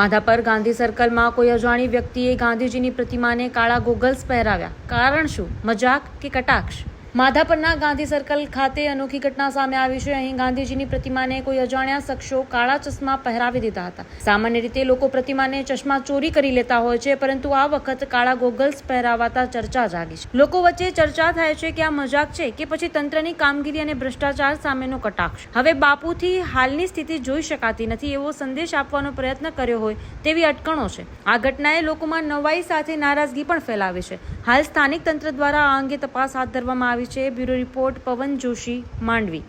માધાપર ગાંધી સર્કલમાં કોઈ અજાણી વ્યક્તિએ ગાંધીજીની પ્રતિમાને કાળા ગોગલ્સ પહેરાવ્યા. કારણ શું? મજાક કે કટાક્ષ? માધાપરના ગાંધી સર્કલ ખાતે અનોખી ઘટના સામે આવી છે. અહીં ગાંધીજીની પ્રતિમાને કોઈ અજાણ્યા શખ્સો કાળા ચશ્મા પહેરાવી દીધા હતા. સામાન્ય રીતે લોકો પ્રતિમાને ચશ્મા ચોરી કરી લેતા હોય છે, પરંતુ આ વખત કાળા ગોગલ્સ પહેરાવાતા ચર્ચા જાગી છે. લોકો વચ્ચે ચર્ચા થાય છે કે આ મજાક છે કે પછી તંત્રની કામગીરી અને ભ્રષ્ટાચાર સામેનો કટાક્ષ. હવે બાપુથી હાલની સ્થિતિ જોઈ શકાતી નથી એવો સંદેશ આપવાનો પ્રયત્ન કર્યો હોય તેવી અટકણો છે. આ ઘટનાએ લોકોમાં નવાઈ સાથે નારાજગી પણ ફેલાવી છે. હાલ સ્થાનિક તંત્ર દ્વારા આ અંગે તપાસ હાથ ધરવામાં આવી છે. બ્યુરો રિપોર્ટ, પવન જોશી, માંડવી.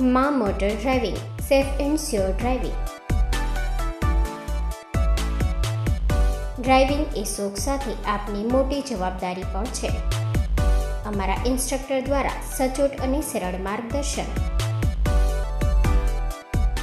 મા motor driving, safe and sure driving. Driving એ શોખ સાથે આપની મોટી જવાબદારી પણ છે. અમારા ઇન્સ્ટ્રક્ટર દ્વારા સચોટ અને સરળ માર્ગદર્શન.